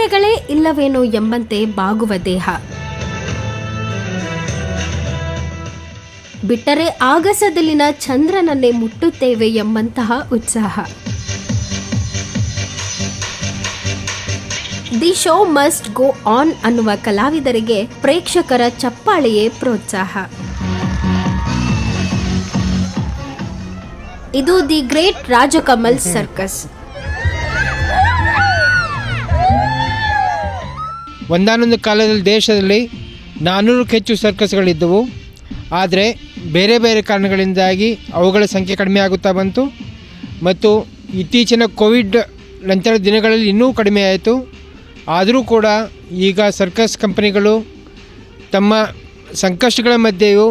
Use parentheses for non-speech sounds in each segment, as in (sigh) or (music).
ಮೂಳೆಗಳೇ ಇಲ್ಲವೇನೋ ಎಂಬಂತೆ ಬಾಗುವ ದೇಹ. ಬಿಟ್ಟರೆ ಆಗಸದಲ್ಲಿನ ಚಂದ್ರನನ್ನೇ ಮುಟ್ಟುತ್ತೇವೆ ಎಂಬಂತಹ ಉತ್ಸಾಹ. The show must go on ಅನ್ನುವ ಕಲಾವಿದರಿಗೆ ಪ್ರೇಕ್ಷಕರ ಚಪ್ಪಾಳೆಯೇ ಪ್ರೋತ್ಸಾಹ. ಇದು ದಿ ಗ್ರೇಟ್ ರಾಜಕಮಲ್ ಸರ್ಕಸ್. ಒಂದಾನೊಂದು ಕಾಲದಲ್ಲಿ ದೇಶದಲ್ಲಿ ನಾನ್ನೂರಕ್ಕೆ ಹೆಚ್ಚು ಸರ್ಕಸ್ಗಳಿದ್ದವು. ಆದರೆ ಬೇರೆ ಬೇರೆ ಕಾರಣಗಳಿಂದಾಗಿ ಅವುಗಳ ಸಂಖ್ಯೆ ಕಡಿಮೆ ಆಗುತ್ತಾ ಬಂತು. ಮತ್ತು ಇತ್ತೀಚಿನ ಕೋವಿಡ್ ನಂತರ ದಿನಗಳಲ್ಲಿ ಇನ್ನೂ ಕಡಿಮೆ ಆಯಿತು. ಆದರೂ ಕೂಡ ಈಗ ಸರ್ಕಸ್ ಕಂಪನಿಗಳು ತಮ್ಮ ಸಂಕಷ್ಟಗಳ ಮಧ್ಯೆಯೂ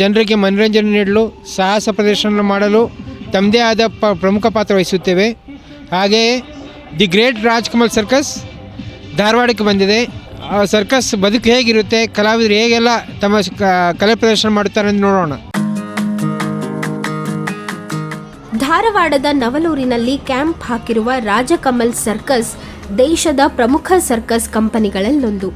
ಜನರಿಗೆ ಮನೋರಂಜನೆ ನೀಡಲು ಸಾಹಸ ಪ್ರದರ್ಶನ ಮಾಡಲು ತಮ್ಮದೇ ಆದ ಪ್ರಮುಖ ಪಾತ್ರ ವಹಿಸುತ್ತೇವೆ. ಹಾಗೆಯೇ ದಿ ಗ್ರೇಟ್ ರಾಜ್ಕಮಲ್ ಸರ್ಕಸ್ ಧಾರವಾಡಕ್ಕೆ ಬಂದಿದೆ. ಸರ್ಕಸ್ ಬದುಕು ಹೇಗಿರುತ್ತೆ, ಕಲಾವಿದರು ಹೇಗೆಲ್ಲ ತಮ್ಮ ಕಲೆ ಪ್ರದರ್ಶನ ಮಾಡುತ್ತಾರೆ ಅಂತ ನೋಡೋಣ. ಧಾರವಾಡದ ನವಲೂರಿನಲ್ಲಿ ಕ್ಯಾಂಪ್ ಹಾಕಿರುವ ರಾಜಕಮಲ್ ಸರ್ಕಸ್ ದೇಶದ ಪ್ರಮುಖ ಸರ್ಕಸ್ ಕಂಪನಿಗಳಲ್ಲೊಂದು.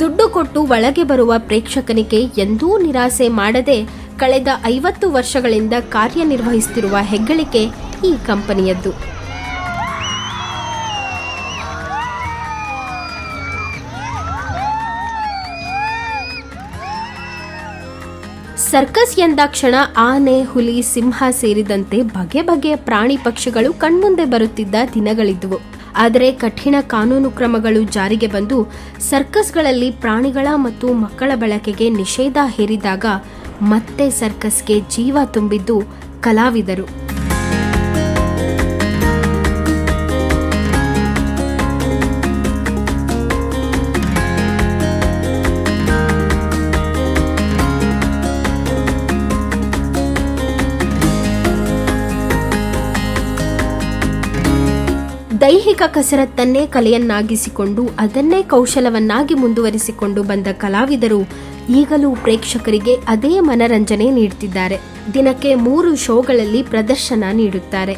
ದುಡ್ಡು ಕೊಟ್ಟು ಒಳಗೆ ಬರುವ ಪ್ರೇಕ್ಷಕನಿಗೆ ಎಂದೂ ನಿರಾಸೆ ಮಾಡದೆ ಕಳೆದ ಐವತ್ತು ವರ್ಷಗಳಿಂದ ಕಾರ್ಯನಿರ್ವಹಿಸುತ್ತಿರುವ ಹೆಗ್ಗಳಿಕೆ ಈ ಕಂಪನಿಯದ್ದು. ಸರ್ಕಸ್ ಎಂದಾಕ್ಷಣ ಆನೆ, ಹುಲಿ, ಸಿಂಹ ಸೇರಿದಂತೆ ಬಗೆ ಬಗೆಯ ಪ್ರಾಣಿ ಪಕ್ಷಿಗಳು ಕಣ್ಮುಂದೆ ಬರುತ್ತಿದ್ದ ದಿನಗಳಿದ್ವು. ಆದರೆ ಕಠಿಣ ಕಾನೂನು ಕ್ರಮಗಳು ಜಾರಿಗೆ ಬಂದು ಸರ್ಕಸ್ಗಳಲ್ಲಿ ಪ್ರಾಣಿಗಳ ಮತ್ತು ಮಕ್ಕಳ ಬಳಕೆಗೆ ನಿಷೇಧ ಹೇರಿದಾಗ ಮತ್ತೆ ಸರ್ಕಸ್ಗೆ ಜೀವ ತುಂಬಿದ್ದು ಕಲಾವಿದರು. ದೈಹಿಕ ಕಸರತ್ತನ್ನೇ ಕಲೆಯನ್ನಾಗಿಸಿಕೊಂಡು ಅದನ್ನೇ ಕೌಶಲವನ್ನಾಗಿ ಮುಂದುವರಿಸಿಕೊಂಡು ಬಂದ ಕಲಾವಿದರು ಈಗಲೂ ಪ್ರೇಕ್ಷಕರಿಗೆ ಅದೇ ಮನರಂಜನೆ ನೀಡುತ್ತಿದ್ದಾರೆ ದಿನಕ್ಕೆ ಮೂರು ಶೋಗಳಲ್ಲಿ ಪ್ರದರ್ಶನ ನೀಡುತ್ತಾರೆ.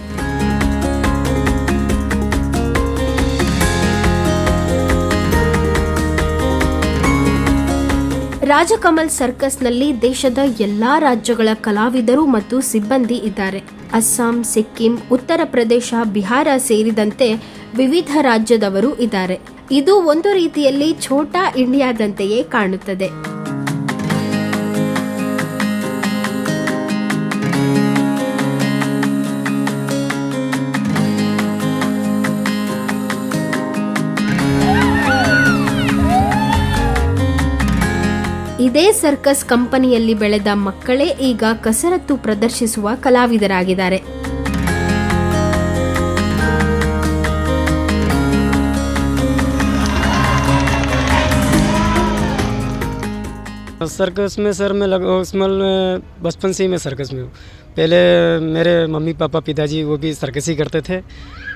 ರಾಜಕಮಲ್ ಸರ್ಕಸ್ನಲ್ಲಿ ದೇಶದ ಎಲ್ಲಾ ರಾಜ್ಯಗಳ ಕಲಾವಿದರು ಮತ್ತು ಸಿಬ್ಬಂದಿ ಇದ್ದಾರೆ. ಅಸ್ಸಾಂ, ಸಿಕ್ಕಿಂ, ಉತ್ತರ ಪ್ರದೇಶ, ಬಿಹಾರ ಸೇರಿದಂತೆ ವಿವಿಧ ರಾಜ್ಯದವರು ಇದ್ದಾರೆ. ಇದು ಒಂದು ರೀತಿಯಲ್ಲಿ ಛೋಟಾ ಇಂಡಿಯಾದಂತೆಯೇ ಕಾಣುತ್ತದೆ. ಇದೇ ಸರ್ಕಸ್ ಕಂಪನಿಯಲ್ಲಿ ಬೆಳೆದ ಮಕ್ಕಳೇ ಈಗ ಕಸರತ್ತು ಪ್ರದರ್ಶಿಸುವ ಕಲಾವಿದರಾಗಿದ್ದಾರೆ सर्कस में सर मैं लग उसमें मैं बचपन से ही मैं सर्कस में हूँ पहले मेरे मम्मी पापा पिताजी वो भी सर्कस ही करते थे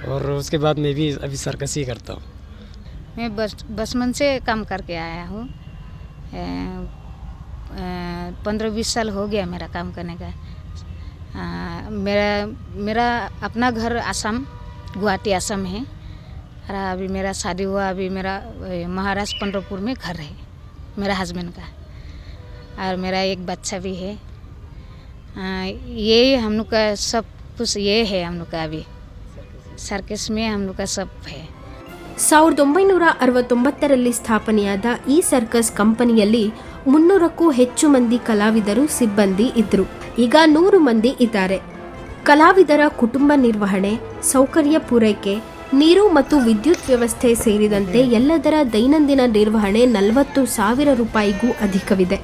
और उसके बाद मैं भी अभी सर्कस ही करता हूँ मैं बस बचपन से काम करके आया हूँ पंद्रह बीस साल हो गया मेरा काम करने का। अ, मेरा मेरा अपना घर आसाम गुवाहाटी आसाम है। और अभी मेरा शादी हुआ अभी मेरा महाराष्ट्र पंडरपुर में घर है मेरा हस्बैंड का। और मेरा एक बच्चा भी है। ये हम लोग का सब कुछ ये है हम लोग का अभी। सर्कस में हम लोग का सब है। ಸಾವಿರದ ಒಂಬೈನೂರ ಅರವತ್ತೊಂಬತ್ತರಲ್ಲಿ ಸ್ಥಾಪನೆಯಾದ ಈ ಸರ್ಕಸ್ ಕಂಪನಿಯಲ್ಲಿ ಮುನ್ನೂರಕ್ಕೂ ಹೆಚ್ಚು ಮಂದಿ ಕಲಾವಿದರು ಸಿಬ್ಬಂದಿ ಇದ್ರು. ಈಗ ನೂರು ಮಂದಿ ಇದ್ದಾರೆ. ಕಲಾವಿದರ ಕುಟುಂಬ ನಿರ್ವಹಣೆ, ಸೌಕರ್ಯ ಪೂರೈಕೆ, ನೀರು ಮತ್ತು ವಿದ್ಯುತ್ ವ್ಯವಸ್ಥೆ ಸೇರಿದಂತೆ ಎಲ್ಲದರ ದೈನಂದಿನ ನಿರ್ವಹಣೆ ನಲವತ್ತು ಸಾವಿರ ರೂಪಾಯಿಗೂ ಅಧಿಕವಿದೆ.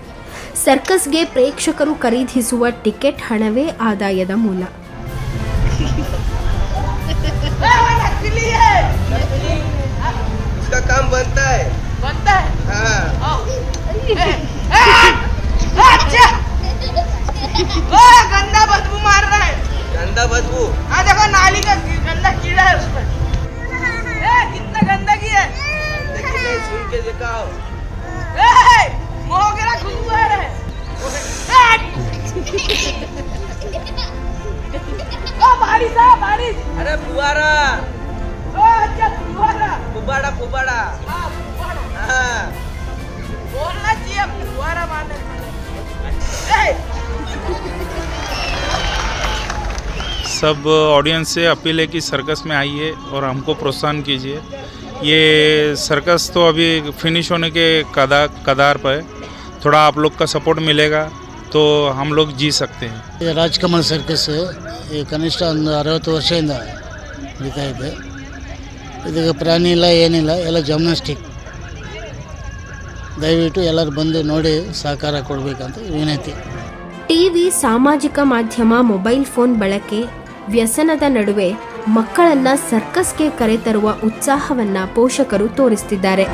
ಸರ್ಕಸ್ಗೆ ಪ್ರೇಕ್ಷಕರು ಖರೀದಿಸುವ ಟಿಕೆಟ್ ಹಣವೇ ಆದಾಯದ ಮೂಲ. उसका काम बनता है। बनता है? हाँ। अच्छा गंदा बदबू मार रहा है। गंदा बदबू? हाँ देखो नाली का गंदा कीड़ा है उस पर। कितना गंदगी है। सुन के दिखाओ। ए, मोगरा खुशबू आ रहा है। ओ बारिश आ बारिश अरे ओ सब ऑडियंस से अपील है कि सर्कस में आइए और हमको प्रोत्साहन कीजिए ये सर्कस तो अभी फिनिश होने के कदा कदार पर है थोड़ा आप लोग का सपोर्ट मिलेगा तो हम लोग जी सकते हैं ಇದು ರಾಜ್ಕಮಲ್ ಸರ್ಕಸ್ ಈ ಕನಿಷ್ಠ ಒಂದು ಅರವತ್ತು ವರ್ಷದಿಂದ ನಡೀತಾ ಇದೆ ಇದಕ್ಕೆ ಪ್ರಾಣಿ ಇಲ್ಲ ಏನಿಲ್ಲ ಎಲ್ಲ ಜಮ್ನಾಸ್ಟಿಕ್ ದಯವಿಟ್ಟು ಎಲ್ಲರೂ ಬಂದು ನೋಡಿ ಸಹಕಾರ ಕೊಡಬೇಕಂತ ವಿನಂತಿ ಟಿವಿ ಸಾಮಾಜಿಕ ಮಾಧ್ಯಮ ಮೊಬೈಲ್ ಫೋನ್ ಬಳಕೆ ವ್ಯಸನದ ನಡುವೆ ಮಕ್ಕಳನ್ನ ಸರ್ಕಸ್ಗೆ ಕರೆತರುವ ಉತ್ಸಾಹವನ್ನ ಪೋಷಕರು ತೋರಿಸ್ತಿದ್ದಾರೆ.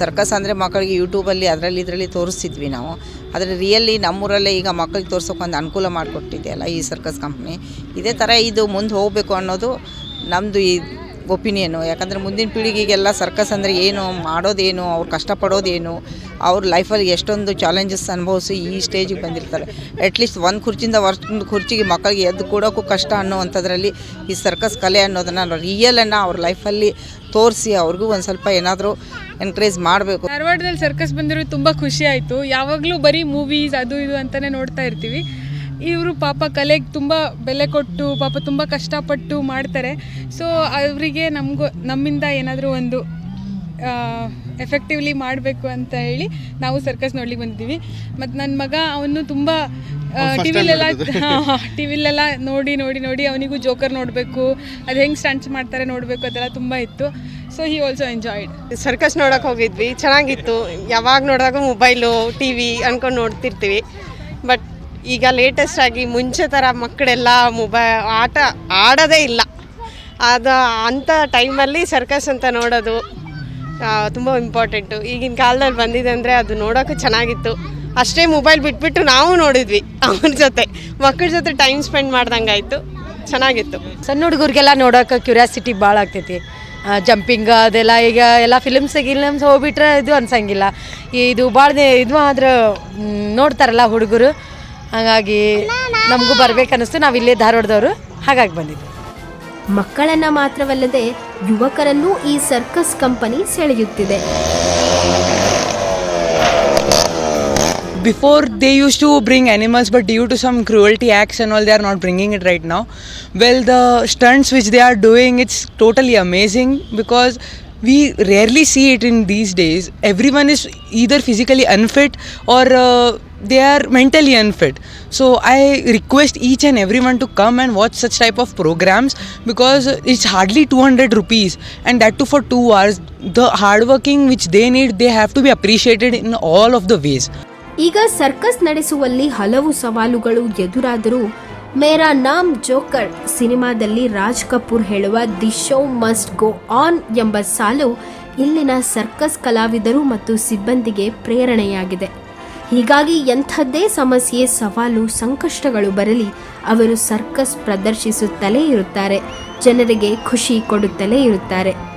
ಸರ್ಕಸ್ ಅಂದರೆ ಮಕ್ಕಳಿಗೆ ಯೂಟ್ಯೂಬಲ್ಲಿ ಅದರಲ್ಲಿ ಇದರಲ್ಲಿ ತೋರಿಸ್ತಿದ್ವಿ ನಾವು. ಆದರೆ ರಿಯಲಿ ನಮ್ಮೂರಲ್ಲೇ ಈಗ ಮಕ್ಕಳಿಗೆ ತೋರ್ಸೋಕೆ ಒಂದು ಅನುಕೂಲ ಮಾಡಿಕೊಟ್ಟಿದೆಯಲ್ಲ ಈ ಸರ್ಕಸ್ ಕಂಪ್ನಿ ಇದೇ ಥರ ಇದು ಮುಂದೆ ಹೋಗಬೇಕು ಅನ್ನೋದು ನಮ್ಮದು ಈ ಒಪಿನಿಯನು. ಯಾಕಂದರೆ ಮುಂದಿನ ಪೀಳಿಗೆಗೆಲ್ಲ ಸರ್ಕಸ್ ಅಂದರೆ ಏನು, ಮಾಡೋದೇನು, ಅವ್ರು ಕಷ್ಟಪಡೋದೇನು, ಅವ್ರ ಲೈಫಲ್ಲಿ ಎಷ್ಟೊಂದು ಚಾಲೆಂಜಸ್ ಅನುಭವಿಸಿ ಈ ಸ್ಟೇಜಿಗೆ ಬಂದಿರ್ತಾರೆ. ಅಟ್ಲೀಸ್ಟ್ ಒಂದು ಕುರ್ಚಿಯಿಂದ ಒಂದು ಕುರ್ಚಿಗೆ ಮಕ್ಕಳಿಗೆ ಎದ್ದು ಕೊಡೋಕ್ಕೂ ಕಷ್ಟ ಅನ್ನೋವಂಥದ್ರಲ್ಲಿ ಈ ಸರ್ಕಸ್ ಕಲೆ ಅನ್ನೋದನ್ನು ರಿಯಲನ್ನು ಅವ್ರ ಲೈಫಲ್ಲಿ ತೋರಿಸಿ ಅವ್ರಿಗೂ ಒಂದು ಸ್ವಲ್ಪ ಏನಾದರೂ ಎನ್ಕರೇಜ್ ಮಾಡಬೇಕು. ಧಾರವಾಡದಲ್ಲಿ ಸರ್ಕಸ್ ಬಂದಿರೋ ತುಂಬ ಖುಷಿ ಆಯಿತು. ಯಾವಾಗಲೂ ಬರೀ ಮೂವೀಸ್ ಅದು ಇದು ಅಂತಲೇ ನೋಡ್ತಾ ಇರ್ತೀವಿ. ಇವರು ಪಾಪ ಕಲೆಗೆ ತುಂಬ ಬೆಲೆ ಕೊಟ್ಟು ಪಾಪ ತುಂಬ ಕಷ್ಟಪಟ್ಟು ಮಾಡ್ತಾರೆ. ಸೊ ಅವರಿಗೆ ನಮಗೂ ನಮ್ಮಿಂದ ಏನಾದರೂ ಒಂದು ಎಫೆಕ್ಟಿವ್ಲಿ ಮಾಡಬೇಕು ಅಂತ ಹೇಳಿ ನಾವು ಸರ್ಕಸ್ ನೋಡ್ಲಿಕ್ಕೆ ಬಂದಿದ್ದೀವಿ. ಮತ್ತು ನನ್ನ ಮಗ ಅವನು ತುಂಬ ಟಿ ವಿಲೆಲ್ಲ (laughs) ಟಿ ವಿಲೆಲ್ಲ ನೋಡಿ ನೋಡಿ ನೋಡಿ ಅವನಿಗೂ ಜೋಕರ್ ನೋಡಬೇಕು ಅದು ಹೆಂಗೆ ಸ್ಟಂಟ್ಸ್ ಮಾಡ್ತಾರೆ ನೋಡಬೇಕು ಅದೆಲ್ಲ ತುಂಬ ಇತ್ತು. So he also enjoyed circus ನೋಡೋಕೆ ಹೋಗಿದ್ವಿ ಚೆನ್ನಾಗಿತ್ತು. ಯಾವಾಗ ನೋಡಿದಾಗ ಮೊಬೈಲು ಟಿ ವಿ ಅನ್ಕೊಂಡು ನೋಡ್ತಿರ್ತೀವಿ. ಬಟ್ ಈಗ ಲೇಟೆಸ್ಟ್ ಆಗಿ ಮುಂಚೆ ಥರ ಮಕ್ಕಳೆಲ್ಲ ಮೊಬೈ ಆಟ ಆಡೋದೇ ಇಲ್ಲ. ಅದು ಅಂಥ ಟೈಮಲ್ಲಿ ಸರ್ಕಸ್ ಅಂತ ನೋಡೋದು ತುಂಬ ಇಂಪಾರ್ಟೆಂಟು ಈಗಿನ ಕಾಲದಲ್ಲಿ ಬಂದಿದೆ ಅಂದರೆ ಅದು ನೋಡೋಕ್ಕೂ ಚೆನ್ನಾಗಿತ್ತು. ಅಷ್ಟೇ ಮೊಬೈಲ್ ಬಿಟ್ಬಿಟ್ಟು ನಾವು ನೋಡಿದ್ವಿ ಅವ್ರ ಜೊತೆ. ಮಕ್ಕಳ ಜೊತೆ ಟೈಮ್ ಸ್ಪೆಂಡ್ ಮಾಡ್ದಂಗೆ ಚೆನ್ನಾಗಿತ್ತು. ಸಣ್ಣ ಹುಡುಗರಿಗೆಲ್ಲ ನೋಡೋಕೆ ಕ್ಯೂರಿಯಾಸಿಟಿ ಭಾಳ ಆಗ್ತೈತಿ. ಜಂಪಿಂಗ್ ಅದೆಲ್ಲ ಈಗ ಎಲ್ಲ ಫಿಲ್ಮ್ಸ್ ಗಿಲಮ್ಸ್ ಹೋಗ್ಬಿಟ್ರೆ ಇದು ಅನ್ಸಂಗಿಲ್ಲ. ಇದು ಭಾಳ ಇದು ಆದ್ರೆ ನೋಡ್ತಾರಲ್ಲ ಹುಡುಗರು. ಹಾಗಾಗಿ ನಮಗೂ ಬರ್ಬೇಕನ್ನಿಸ್ತು. ನಾವು ಇಲ್ಲೇ ಧಾರವಾಡದವರು. ಹಾಗಾಗಿ ಬಂದಿದ್ವಿ. ಮಕ್ಕಳನ್ನ ಮಾತ್ರವಲ್ಲದೆ ಯುವಕರನ್ನು ಈ ಸರ್ಕಸ್ ಕಂಪನಿ ಸೆಳೆಯುತ್ತಿದೆ. Before they use to bring animals but due to some cruelty acts and all they are not bringing it right ನಾವು well the stunts which they are doing it's totally amazing because we rarely see it in these days everyone is either physically unfit or uh, they are mentally unfit so i request each and everyone to come and watch such type of programs because it's hardly 200 rupees and that too for 2 hours the hard working which they need they have to be appreciated in all of the ways ಈಗ circus ನಡೆಸುವಲ್ಲಿ ಹಲವು ಸವಾಲುಗಳು ಎದುರಾದರೂ ಮೇರಾ ನಾಮ್ joker ಸಿನಿಮಾದಲ್ಲಿ ರಾಜ್ ಕಪೂರ್ ಹೇಳುವ the show must go on ಎಂಬ ಸಾಲು ಇಲ್ಲಿನ ಸರ್ಕಸ್ ಕಲಾವಿದರು ಮತ್ತು ಸಿಬ್ಬಂದಿಗೆ ಪ್ರೇರಣೆಯಾಗಿದೆ. ಹೀಗಾಗಿ ಎಂಥದ್ದೇ ಸಮಸ್ಯೆ, ಸವಾಲು, ಸಂಕಷ್ಟಗಳು ಬರಲಿ, ಅವರು ಸರ್ಕಸ್ ಪ್ರದರ್ಶಿಸುತ್ತಲೇ ಇರುತ್ತಾರೆ. ಜನರಿಗೆ ಖುಷಿ ಕೊಡುತ್ತಲೇ ಇರುತ್ತಾರೆ.